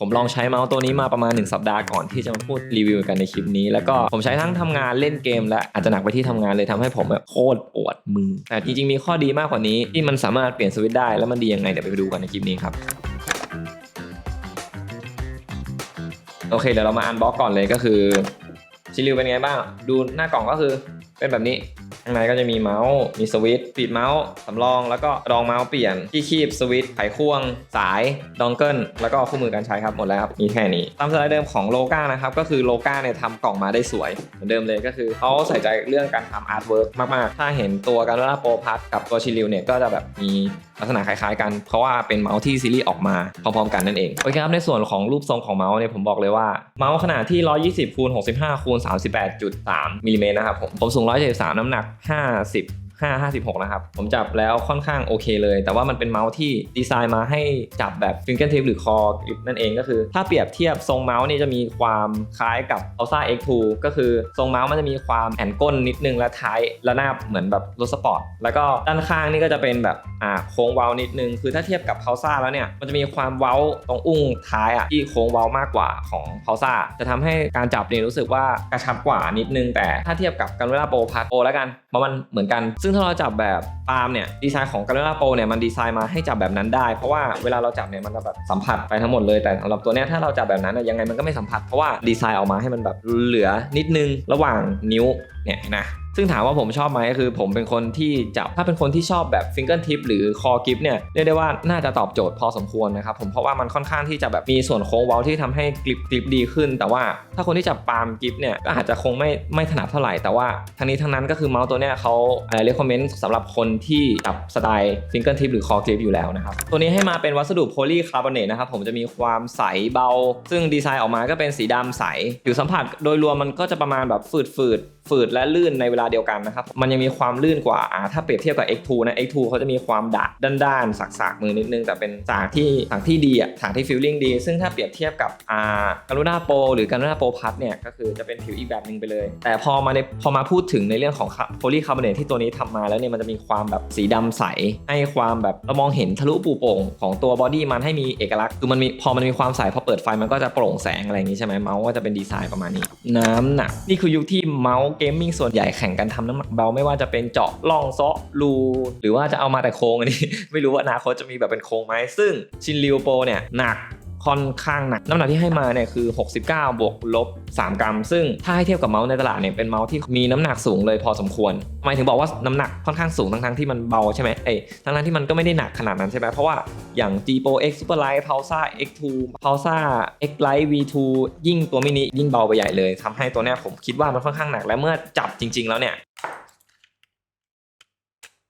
ผมลองใช้เมาส์ตัวนี้มาประมาณ 1 สัปดาห์ก่อนที่จะมาพูดรีวิวกันในคลิปนี้ แล้วก็ผมใช้ทั้งทำงานเล่นเกม และอาจจะหนักไปที่ทำงานเลยทำให้ผมแบบโคตรปวดมือ แต่จริงๆมีข้อดีมากกว่านี้ที่มันสามารถเปลี่ยนสวิตช์ได้แล้วมันดียังไงเดี๋ยวไปดูกันในคลิปนี้ครับโอเคเดี๋ยวเรามาอันบ็อกก่อนเลยก็คือชิลิวเป็นไงบ้าง ดูหน้ากล่องก็คือเป็นแบบนี้ ข้างในก็จะมีเมาส์มีสวิตช์ปีดเมาส์สำรอง แล้วก็รองเมาส์เปลี่ยนที่คีบสวิตช์ไขควง สายดองเกิลแล้วก็คู่มือการใช้ครับหมดแล้วครับมีแค่นี้ตามสไตล์เดิมของโลกานะครับก็คือโลกาเนี่ยทำกล่องมาได้สวย เหมือนเดิมเลยก็คือเขาใส่ใจเรื่องการทำอาร์ตเวิร์กมากๆ ถ้าเห็นตัวการ์ดโปรพัทกับตัวชิลิวเนี่ยก็จะแบบมีลักษณะคล้ายๆกัน เพราะว่าเป็นเมาส์ที่ซีรีส์ออกมาพร้อมๆกันนั่นเองโอเคครับในส่วนของรูปทรงของเมาส์เนี่ยผมบอกเลยว่าเมาส์ขนาดที่ 120คูณ65คูณ38.3มิลลิเมตรนะครับผมผมสูง 173 น้ำหนัก 50 5 56 นะครับ ผมจับแล้วค่อนข้างโอเคเลย แต่ว่ามันเป็นเมาส์ที่ดีไซน์มาให้จับแบบฟิงเกิลทิปหรือคอกริปนั่นเองก็คือ ถ้าเปรียบเทียบทรงเมาส์นี่จะมีความคล้ายกับ a l s a X2 ก็คือทรงเมาส์มันจะมีความแอนก้นนิดนึงและท้ายและหน้าเหมือนแบบรถสปอร์ตแล้วก็ด้านข้างนี่ก็จะเป็นแบบอ่าโค้งเว้านิดนึง คือถ้าเทียบกับ p a l s a แล้วเนี่ยมันจะมีความเว้าตรงอุ้งท้ายอะที่โค้งเว้ามากกว่าของ p a l s a จะทำให้การจับเนี่ยรู้สึกว่ากระชับกว่านิดนึง แต่ถ้าเทียบกับ g a l a Pro Plus Pro แล้วกันมันเหมือนกันซึ่งถ้าเราจับแบบปาล์มเนี่ยดีไซน์ของกาเลราโปเนี่ยมันดีไซน์มาให้จับแบบนั้นได้ เพราะว่าเวลาเราจับเนี่ยมันจะแบบสัมผัสไปทั้งหมดเลยแต่สำหรับตัวเนี้ยถ้าเราจับแบบนั้นยังไงมันก็ไม่สัมผัสเพราะว่าดีไซน์ออกมาให้มันแบบเหลือนิดนึงระหว่างนิ้ว เนี่ยนะซึ่งถามว่าผมชอบไหมก็คือ ผมเป็นคนที่จับถ้าเป็นคนที่ชอบแบบฟิงเกิลทิปหรือคอกิฟเนี่ยเรียกได้ว่าน่าจะตอบโจทย์พอสมควรนะครับผมเพราะว่ามันค่อนข้างที่จะแบบมีส่วนโค้งเว้าที่ทำให้กริปกริปดีขึ้น แต่ว่าถ้าคนที่จับปาล์มกิฟเนี่ยก็อาจจะคงไม่ไม่ถนัดเท่าไหร่แต่ว่าทั้งนี้ทั้งนั้นก็คือเมาส์ตัวเนี้ยเขาเรียกคอมเมนต์สำหรับคนที่จับสไตล์ฟิงเกิลทิปหรือคอกริปอยู่แล้วนะครับตัวนี้ให้มาเป็นวัสดุโพลีคาร์บอเนตนะครับผมจะมีความใสเบา ซึ่งดีไซน์ออกมาก็เป็นสีดำใสผิวสัมผัสโดยรวมมันก็จะประมาณแบบฝืดฝืดฝืดและลื่นในเวลาเดียวกันนะครับ มันยังมีความลื่นกว่าอ่าถ้าเปรียบเทียบกับ X2 นะ X2 เขาจะมีความดัดด้านๆสักๆ มือนิดนึง แต่เป็นสากที่สากที่ดีอะสากที่ฟีลลิ่งดี ซึ่งถ้าเปรียบเทียบกับอ่าการุณาโปรหรือการุณาโปรพัทเนี่ยก็คือจะเป็นผิวอีกแบบหนึ่งไปเลย แต่พอมาในพอมาพูดถึงในเรื่องของโพลีคาร์บอเนตที่ตัวนี้ทำมาแล้วเนี่ยมันจะมีความแบบสีดำใส ให้ความแบบเรามองเห็นทะลุปูโป่งของตัวบอดี้มันให้มีเอกลักษณ์คือมันมีพอมันมีความใสพอเปิดไฟมันก็จะโปร่งแสงอะไรอย่างนี้ใช่ไหมเมาส์ก็จะเป็นดีไซน์ประมาณนี้ น้ำหนักนี่คือยุคที่เมาส์เกมมิ่งส่วนใหญ่แข่งกันทำน้ำหนักเบา ไม่ว่าจะเป็นเจาะล่องเซาะรูหรือว่าจะเอามาแต่โค้งอันนี้ ไม่รู้ว่าอนาคตจะมีแบบเป็นโค้งไหมซึ่งชินริวโปเนี่ยหนัก ค่อนข้างหนักน้ำหนักที่ให้มาเนี่ยคือ 69 บวกลบ 3 กรัม ซึ่งถ้าให้เทียบกับเมาส์ในตลาดเนี่ยเป็นเมาส์ที่มีน้ำหนักสูงเลยพอสมควรทำไมถึงบอกว่าน้ำหนักค่อนข้างสูงทั้งๆที่มันเบาใช่ไหมเอ้ยทั้งๆที่มันก็ไม่ได้หนักขนาดนั้นใช่ไหมเพราะว่าอย่าง G Pro X Superlight Pulsar X2 Pulsar X Lite V2 ยิ่งตัวมินิยิ่งเบาไปใหญ่เลยทำให้ตัวเนี้ยผมคิดว่ามันค่อนข้างหนักและเมื่อจับจริง ๆ แล้วเนี่ย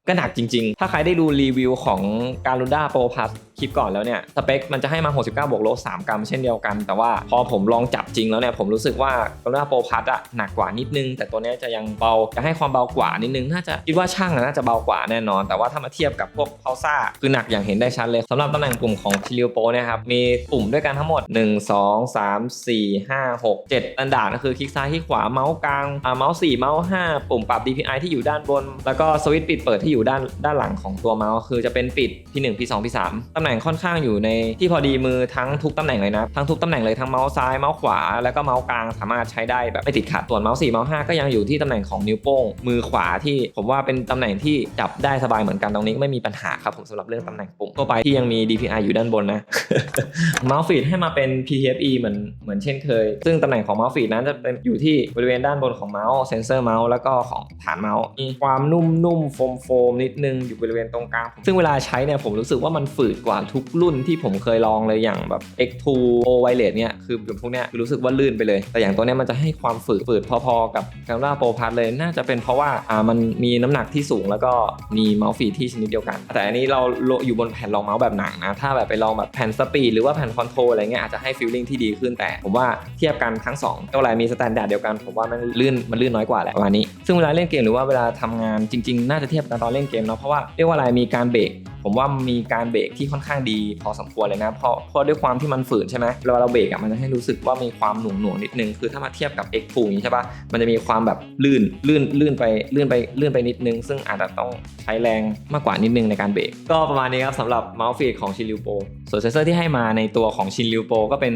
ก็หนักจริงๆ ถ้าใครได้ดูรีวิวของการูด้าโปรพัสคลิปก่อนแล้วเนี่ย สเปคมันจะให้มา 69 บวกลบ3กรัมเช่นเดียวกัน แต่ว่าพอผมลองจับจริงแล้วเนี่ย ผมรู้สึกว่าการูด้าโปรพัสอะหนักกว่านิดนึง แต่ตัวนี้จะยังเบาจะให้ความเบากว่านิดนึง น่าจะคิดว่าช่างน่าจะเบากว่าแน่นอน แต่ว่าถ้ามาเทียบกับพวกพาวซ่าคือหนักอย่างเห็นได้ชัดเลยสำหรับตำแหน่งปุ่มของชิลิโอโปเนี่ยครับ มีปุ่มด้วยกันทั้งหมด 1 2 3 4 5 6 7อันดาก็คือคลิกซ้ายคลิกขวาเมาส์กลางเมาส์4เมาส์5ปุ่มปรับ DPI ที่อยู่ด้านบน แล้วก็สวิตช์ปิดเปิดที่อยู่ด้านด้านหลังของตัวเมาส์คือจะเป็นปิด P1 P2 P3 ตำแหน่งค่อนข้างอยู่ในที่พอดีมือทั้งทุกตำแหน่งเลยนะ ทั้งทุกตำแหน่งเลยทั้งเมาส์ซ้ายเมาส์ขวา แล้วก็เมาส์กลางสามารถใช้ได้แบบไม่ติดขัดส่วนเมาส์4เมาส์5ก็ยังอยู่ที่ตำแหน่งของนิ้วโป้ง มือขวาที่ผมว่าเป็นตำแหน่งที่จับได้สบายเหมือนกันตรงนี้ไม่มีปัญหาครับผมสำหรับเรื่องตำแหน่งปุ่มทั่วไปที่ยังมี DPI อยู่ด้านบนนะเมาส์ฟีดให้มาเป็น PTFE เหมือนเหมือนเช่นเคย ซึ่งตำแหน่งของเมาส์ฟีดนั้นจะเป็นอยู่ที่บริเวณด้านบนของเมาส์เซนเซอร์เมาส์แล้วก็ของฐานเมาส์มีความนุ่มๆโฟมโฟมๆนิดนึงอยู่บริเวณตรงกลาง ซึ่งเวลาใช้เนี่ยผมรู้สึกว่ามันฝืดกว่าทุกรุ่นที่ผมเคยลองเลยอย่างแบบ X2 O Wireless เนี่ยคือแบบพวกเนี้ยคือรู้สึกว่าลื่นไปเลย แต่อย่างตัวเนี้ยมันจะให้ความฝืดฝืดพอๆกับ Camera Pro Plus เลยน่าจะเป็นเพราะว่าอ่ามันมีน้ำหนักที่สูงแล้วก็มีเมาส์ฟีที่ชนิดเดียวกัน แต่อันนี้เราอยู่บนแผ่นรองเมาส์แบบหนังนะถ้าแบบไปลองแบบแผ่นสปีดหรือว่าแผ่นคอนโทรอะไรเงี้ยอาจจะให้ฟีลลิ่งที่ดีขึ้นแต่ ผมว่าเทียบกันทั้งสองตัวอะไรมีสแตนดาร์ดเดียวกันผมว่ามันลื่นมันลื่นน้อยกว่าแหละประมาณนี้ซึ่งเวลาเล่นเกมหรือว่าเวลาทำงานจริง ๆ น่าจะเทียบกันตอนเล่นเกมเนาะเพราะว่าเรียกว่าอะไรมีการเบรก ผมว่ามีการเบรกที่ค่อนข้างดีพอสมควรเลยนะ เพราะเพราะด้วยความที่มันฝืนใช่ไหมเวลาเราเบรกอะมันจะให้รู้สึกว่ามีความหน่วงหน่วงๆนิดนึง คือถ้ามาเทียบกับ X2 อย่างนี้ใช่ปะมันจะมีความแบบลื่นลื่นลื่นไปลื่นไปลื่นไปนิดนึง ซึ่งอาจจะต้องใช้แรงมากกว่านิดนึงในการเบรก ก็ประมาณนี้ครับสำหรับเมาส์ฟีดของชิลิวโปส่วนเซนเซอร์ที่ให้มาในตัวของชินริวโปก็เป็น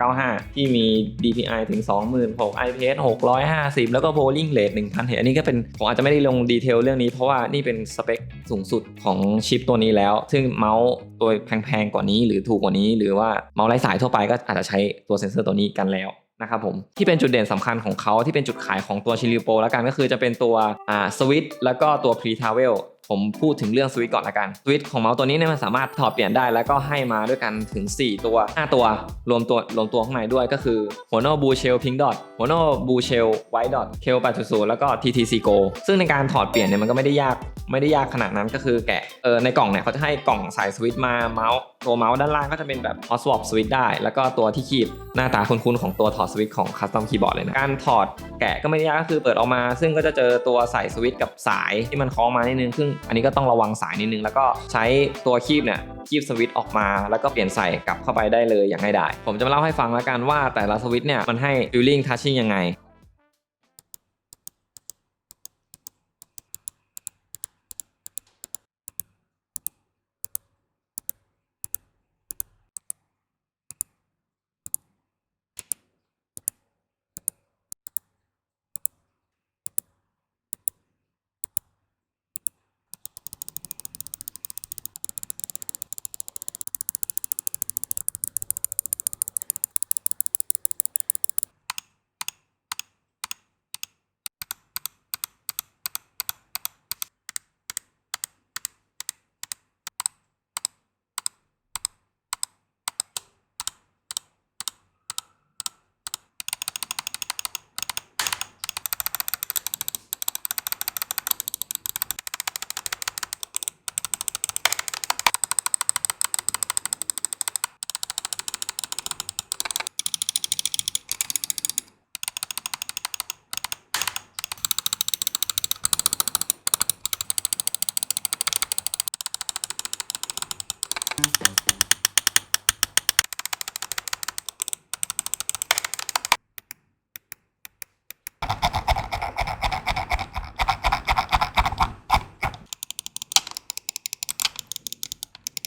3395 ที่มี DPI ถึง 26,000 IPS 650 แล้วก็ polling rate 1000เห็นอันนี้ก็เป็นผมอาจจะไม่ได้ลงดีเทลเรื่องนี้เพราะว่านี่เป็นสเปคสูงสุดของชิปตัวนี้แล้ว ซึ่งเมาส์ตัวแพงๆกว่านี้ หรือถูกกว่านี้ หรือว่าเมาส์ไร้สายทั่วไปก็อาจจะใช้ตัวเซนเซอร์ตัวนี้กันแล้วนะครับผมที่เป็นจุดเด่นสำคัญของเขาที่เป็นจุดขายของตัวชิลิโปแล้วกันก็คือจะเป็นตัวอ่าสวิตแล้วก็ตัวพรีทาวเวล ผมพูดถึงเรื่องสวิตก่อนละกัน สวิตของเมาส์ตัวนี้เนี่ยมันสามารถถอดเปลี่ยนได้ แล้วก็ให้มาด้วยกันถึง 4 ตัว 5 ตัว รวมตัวรวมตัวข้างในด้วยก็คือหัวโนบูเชลพิงดอทหัวโนบูเชลไวท์ดอทเคล8.0แล้วก็ TTC Go ซึ่งในการถอดเปลี่ยนเนี่ยมันก็ไม่ได้ยากไม่ได้ยากขนาดนั้นก็คือแกะเออในกล่องเนี่ยเขาจะให้กล่องสายสวิตมาเมาส์ ตัวเมาส์ด้านล่างก็จะเป็นแบบ hot swap สวิตได้ แล้วก็ตัวที่คีบหน้าตาคุ้นๆของตัวถอดสวิตช์ของ custom keyboard เลยนะ การถอดแกะก็ไม่ได้ยากก็คือเปิดออกมา ซึ่งก็จะเจอตัวใส่สวิตช์กับสายที่มันคล้องมานิดนึง ซึ่งอันนี้ก็ต้องระวังสายนิดนึง แล้วก็ใช้ตัวคีบเนี่ยคีบสวิตช์ออกมาแล้วก็เปลี่ยนใส่กลับเข้าไปได้เลยอย่างง่ายดายผมจะมาเล่าให้ฟังแล้วกันว่าแต่ละสวิตช์เนี่ยมันให้ feeling touching ยังไง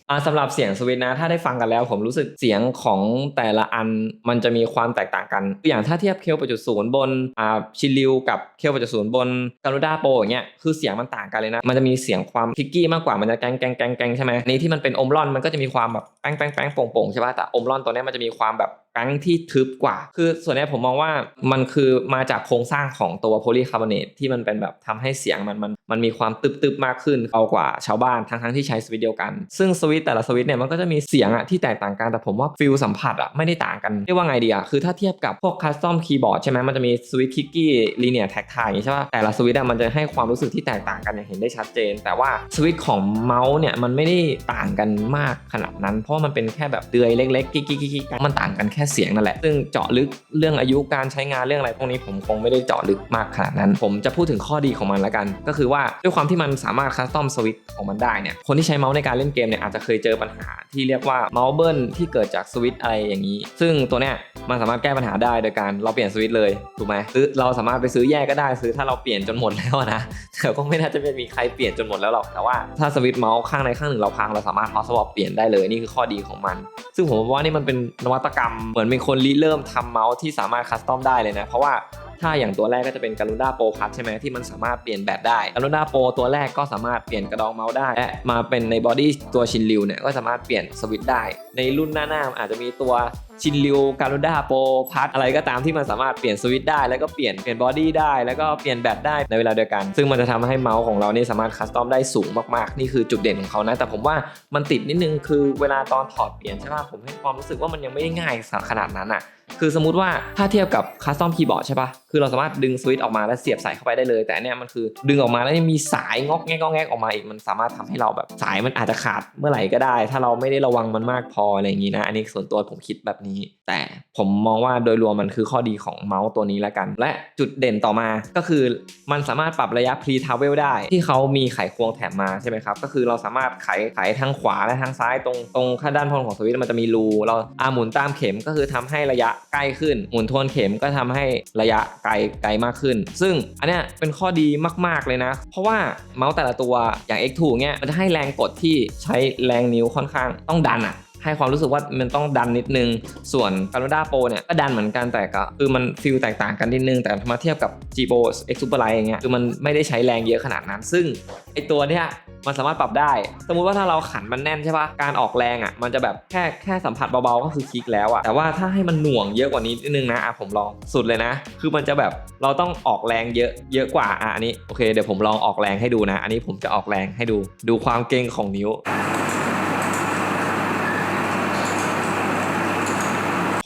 อ่าสำหรับเสียงสวิตนะ ถ้าได้ฟังกันแล้ว ผมรู้สึกเสียงของแต่ละอันมันจะมีความแตกต่างกันตัวอย่างถ้าเทียบเคลปัจจุศูนย์บนอ่าชิลิวกับเคลปัจจุศูนย์บนการูด้าโปอย่างเงี้ยคือเสียงมันต่างกันเลยนะ มันจะมีเสียงความพิกกี้มากกว่ามันจะแกงแกงแกงแกงใช่ไหมอันนี้ที่มันเป็นอมรอนมันก็จะมีความแบบแป้งแป้งแป้งโป่งโป่งใช่ป่ะแต่อมรอนตัวนี้มันจะมีความแบบ แป้งที่ทึบกว่า คือส่วนนี้ผมมองว่ามันคือมาจากโครงสร้างของตัวโพลีคาร์บอเนตที่มันเป็นแบบทำให้เสียงมันมันมันมีความตึบตึบๆมากขึ้นเอากว่าชาวบ้านทั้งทั้งที่ใช้สวิตเดียวกัน ซึ่งสวิตแต่ละสวิตเนี่ยมันก็จะมีเสียงอะที่แตกต่างกันแต่ผมว่าฟิลสัมผัสอะไม่ได้ต่างกันเรียกว่าไงดีอะคือถ้าเทียบกับพวกคัสตอมคีย์บอร์ดใช่ไหมมันจะมีสวิตคิกกี้ลีเนียแท็กทายอย่างนี้ใช่ป่ะแต่ละสวิตอะมันจะให้ความรู้สึกที่แตกต่างกันอย่างเห็นได้ชัดเจน แต่ว่าสวิตของเมาส์เนี่ยมันไม่ได้ต่างกันมากขนาดนั้น เพราะมันเป็นแค่แบบเดือยเล็กๆกิ๊กกิ๊กกิ๊กกิ๊กมันต่างกันแค่เสียงนั่นแหละ ซึ่งเจาะลึกเรื่องอายุการใช้งานเรื่องอะไรพวกนี้ผมคงไม่ได้เจาะลึกมากขนาดนั้น ผมจะพูดถึงข้อดีของมันละกัน ก็คือว่าด้วยความที่มันสามารถคัสตอมสวิตช์ของมันได้เนี่ยคนที่ใช้เมาส์ในการเล่นเกมเนี่ยอาจจะเคยเจอปัญหาที่เรียกว่าเมาส์เบิลที่เกิดจากสวิตช์อะไรอย่างนี้ ซึ่งตัวเนี้ยมันสามารถแก้ปัญหาได้โดยการเราเปลี่ยนสวิตช์เลยถูกไหมซื้อเราสามารถไปซื้อแยกก็ได้ซื้อถ้าเราเปลี่ยนจนหมดแล้วนะ แต่ก็ไม่น่าจะมีใครเปลี่ยนจนหมดแล้วหรอก แต่ว่าถ้าสวิตช์เมาส์ข้างในข้างหนึ่งเราพังเราสามารถพอตสวอปเปลี่ยนได้เลยนี่คือข้อดีของมัน ซึ่งผมว่านี่มันเป็นนวัตกรรมเหมือนเป็นคนริเริ่มทำเมาส์ที่สามารถคัสตอมได้เลยนะ เพราะว่า ถ้าอย่างตัวแรกก็จะเป็นการ u ด้าโปรพัทใช่ไหมที่มันสามารถเปลี่ยนแบบได้การ u ด้าโปรตัวแรกก็สามารถเปลี่ยนกระดองเมาส์ได้และมาเป็นในบอดี้ตัวชินริวเนี่ยก็สามารถเปลี่ยนสวิตช์ได้ ในรุ่นหน้าๆอาจจะมีตัวชินริวการ u ด้าโปรพัทอะไรก็ตามที่มันสามารถเปลี่ยนสวิตช์ได้ แล้วก็เปลี่ยนเปลี่ยนบอดี้ได้ แล้วก็เปลี่ยนแบตได้ในเวลาเดียวกัน ซึ่งมันจะทำให้เมาส์ของเรานี่สามารถคัสตอมได้สูงมากๆ นี่คือจุดเด่นของเขานะ แต่ผมว่ามันติดนิดนึงคือเวลาตอนถอดเปลี่ยนใช่ป่ะผมให้ความรู้สึกว่ามันยังไม่ได้ง่ายขนาดนั้นอะคือสมมติว่าถ้าเทียบกับคัสตอมคีย์บอร์ดใช่ปะคือเราสามารถดึงสวิตช์ออกมาแล้วเสียบสายเข้าไปได้เลย แต่อันเนี่ยมันคือดึงออกมาแล้วยังมีสายงอกแงกงอกแงกออกมาอีกมันสามารถทำให้เราแบบสายมันอาจจะขาดเมื่อไหร่ก็ได้ ถ้าเราไม่ได้ระวังมันมากพออะไรอย่างนี้นะ อันนี้ส่วนตัวผมคิดแบบนี้ แต่ผมมองว่าโดยรวมมันคือข้อดีของเมาส์ตัวนี้แล้วกัน และจุดเด่นต่อมาก็คือมันสามารถปรับระยะ pre travel ได้ ที่เขามีไขควงแถมมาใช่ไหมครับก็คือเราสามารถไขไขทางขวาและทางซ้ายตรงตรงข้างด้านบนของสวิตช์มันจะมีรูเราอาหมุนตามเข็มก็คือทำให้ระยะใกล้ขึ้น หมุนทวนเข็มก็ทำให้ระยะไกลไกลมากขึ้น ซึ่งอันเนี้ยเป็นข้อดีมาก ๆ เลยนะ เพราะว่าเมาส์แต่ละตัวอย่าง X2 เนี้ยมันจะให้แรงกดที่ใช้แรงนิ้วค่อนข้างต้องดันอะ ให้ความรู้สึกว่ามันต้องดันนิดนึง ส่วน g a r u d a Pro เนี่ยก็ดันเหมือนกันแต่ก็คือมันฟิลแตกต่างกันนิดนึง แต่มาเทียบกับ G Pro X Super Light อย่างเงี้ยคือมันไม่ได้ใช้แรงเยอะขนาดนั้น ซึ่งไอตัวเนี้ยมันสามารถปรับได้ สมมุติว่าถ้าเราขันมันแน่นใช่ปะการออกแรงอะ มันจะแบบแค่แค่สัมผัสเบาๆ ก็คือคลิกแล้วอะ แต่ว่าถ้าให้มันหน่วงเยอะกว่านี้นิดนึงนะอะผมลองสุดเลยนะ คือมันจะแบบเราต้องออกแรงเยอะเยอะกว่าอะอันนี้โอเคเดี๋ยวผมลองออกแรงให้ดูนะ อันนี้ผมจะออกแรงให้ดูดูความเก่งของนิ้ว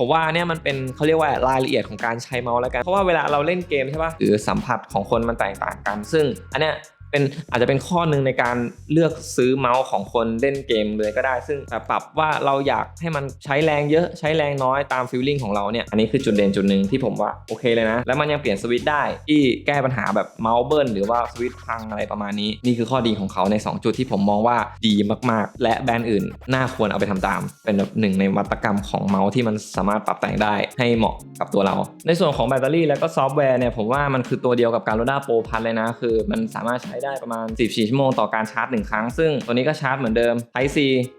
ผมว่าเนี่ยมันเป็นเขาเรียกว่ารายละเอียดของการใช้เมาส์แล้วกัน เพราะว่าเวลาเราเล่นเกมใช่ป่ะหรือสัมผัสของคนมันแตกต่างกัน ซึ่งอันเนี้ย เป็นอาจจะเป็นข้อหนึ่งในการเลือกซื้อเมาส์ของคนเล่นเกมเลยก็ได้ ซึ่งแต่ปรับว่าเราอยากให้มันใช้แรงเยอะใช้แรงน้อยตามฟีลลิ่งของเราเนี่ยอันนี้คือจุดเด่นจุดหนึ่งที่ผมว่าโอเคเลยนะ แล้วมันยังเปลี่ยนสวิตช์ได้ที่แก้ปัญหาแบบเมาส์เบิร์นหรือว่าสวิตช์พังอะไรประมาณนี้ นี่คือข้อดีของเขาใน 2 จุดที่ผมมองว่าดีมากๆ และแบรนด์อื่น น่าควรเอาไปทำตาม เป็นแบบหนึ่งในวัตกรรมของเมาส์ที่มันสามารถปรับแต่งได้ให้เหมาะกับตัวเรา ในส่วนของแบตเตอรี่แล้วก็ซอฟต์แวร์เนี่ยผมว่ามันคือตัวเดียวกับการ r o d a Pro พันเลยนะคือมันสามารถใช้ได้ประมาณ 14 ชั่วโมงต่อการชาร์จ1ครั้ง ซึ่งตัวนี้ก็ชาร์จเหมือนเดิม Type C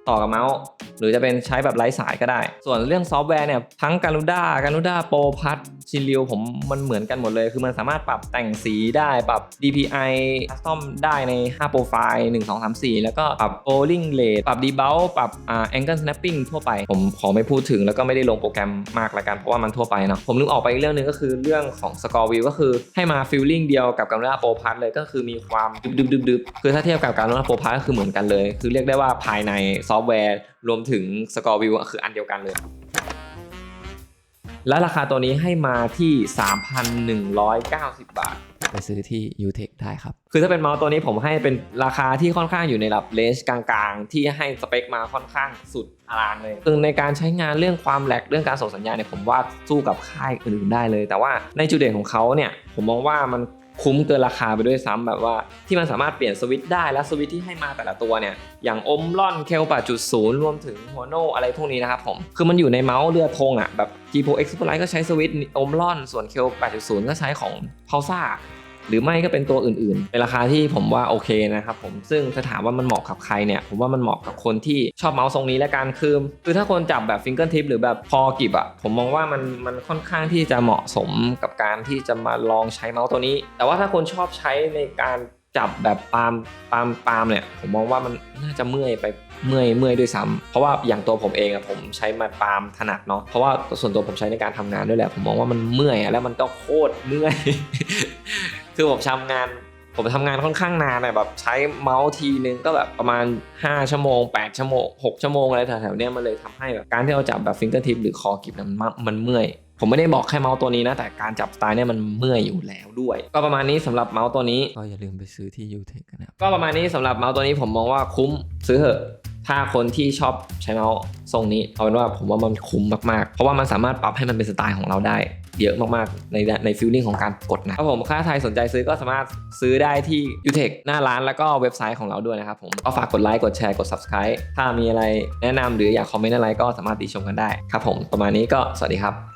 ต่อกับเมาส์ หรือจะเป็นใช้แบบไร้สายก็ได้ ส่วนเรื่องซอฟต์แวร์เนี่ยทั้ง Garuda Garuda Pro พัดชิลิวผมมันเหมือนกันหมดเลย คือมันสามารถปรับแต่งสีได้ปรับ DPI custom ได้ใน 5 โปรไฟล์ 1 2 3 4 แล้วก็ปรับ rolling rate ปรับ debug ปรับอ่า angle snapping ทั่วไป ผมขอไม่พูดถึงแล้วก็ไม่ได้ลงโปรแกรมมากละกัน เพราะว่ามันทั่วไปเนาะผมนึกออกไปอีกเรื่องหนึงก็คือเรื่องของ score view ก็คือให้มา feeling เดียวกับ Garuda Pro Plus เลยก็คือมีความดึบดึบดึบๆๆๆคือถ้าเทียบกับ Garuda Pro Plus ก็คือเหมือนกันเลย คือเรียกได้ว่าภายในซอฟต์แวร์รวมถึง score view อะคืออันเดียวกันเลย และราคาตัวนี้ให้มาที่ 3,190 บาทไปซื้อที่ Utech ได้ครับ คือถ้าเป็นเมาส์ตัวนี้ผมให้เป็นราคาที่ค่อนข้างอยู่ในระดับเลนจ์กลางๆ ที่ให้สเปคมาค่อนข้างสุดอลางเลยซึ่งในการใช้งานเรื่องความแหลกเรื่องการส่งสัญญาณเนี่ยผมว่าสู้กับค่ายอื่นๆได้เลย แต่ว่าในจุดเด่นของเขาเนี่ยผมมองว่ามัน คุ้มเกินราคาไปด้วยซ้ำแบบว่าที่มันสามารถเปลี่ยนสวิตช์ได้และสวิตช์ที่ให้มาแต่ละตัวเนี่ยอย่างอมล่อนเคลปจุดศูนย์รวมถึงหัวโนอะไรพวกนี้นะครับผมคือมันอยู่ในเมาส์เรือธงอะแบบ G Pro X Super Light ก็ใช้สวิตช์อมล่อนส่วนเคล8.0ก็ใช้ของ p u l s a หรือไม่ก็เป็นตัวอื่นๆ เป็นราคาที่ผมว่าโอเคนะครับผมซึ่งจะถามว่ามันเหมาะกับใครเนี่ยผมว่ามันเหมาะกับคนที่ชอบเมาส์ทรงนี้และกันคือคือถ้าคนจับแบบฟิงเกิลทิปหรือแบบพอกิบอะผมมองว่ามันมันค่อนข้างที่จะเหมาะสมกับการที่จะมาลองใช้เมาส์ตัวนี้ แต่ว่าถ้าคนชอบใช้ในการจับแบบปาล์มปาล์มปาล์มเนี่ยผมมองว่ามันน่าจะเมื่อยไปเมื่อยเมื่อยด้วยซ้ำเพราะว่าอย่างตัวผมเองอะผมใช้มาปาล์มถนัดเนาะเพราะว่าส่วนตัวผมใช้ในการทำงานด้วยแหละผมมองว่ามันเมื่อยอะแล้วมันก็โคตรเมื่อย คือผมทำงาน ผมทำงานค่อนข้างนานอะแบบใช้เมาส์ทีนึงก็แบบประมาณ 5 ชั่วโมง 8 ชั่วโมง 6 ชั่วโมงอะไรแถวๆเนี้ยมันเลยทำให้แบบการที่เราจับแบบฟิงเกอร์ทิปหรือคอกิบเนี่ยมันมันเมื่อยผมไม่ได้บอกแค่เมาส์ตัวนี้นะ แต่การจับสไตล์เนี่ยมันเมื่อยอยู่แล้วด้วย ก็ประมาณนี้สำหรับเมาส์ตัวนี้ก็อย่าลืมไปซื้อที่ Utech กันนะครับก็ประมาณนี้สำหรับเมาส์ตัวนี้ผมมองว่าคุ้มซื้อเถอะถ้าคนที่ชอบใช้เมาส์ทรงนี้เอาเป็นว่าผมว่ามันคุ้มมากๆ เพราะว่ามันสามารถปรับให้มันเป็นสไตล์ของเราได้ เยอะมากๆในในฟิลลิ่งของการกดนะครับผมค่าไทยสนใจซื้อก็สามารถซื้อได้ที่ยูเทคหน้าร้านแล้วก็เว็บไซต์ของเราด้วยนะครับผมก็ฝากกดไลค์กดแชร์กด Subscribe ถ้ามีอะไรแนะนำหรืออยากคอมเมนต์อะไรก็สามารถติชมกันได้ครับผมประมาณนี้ก็สวัสดีครับ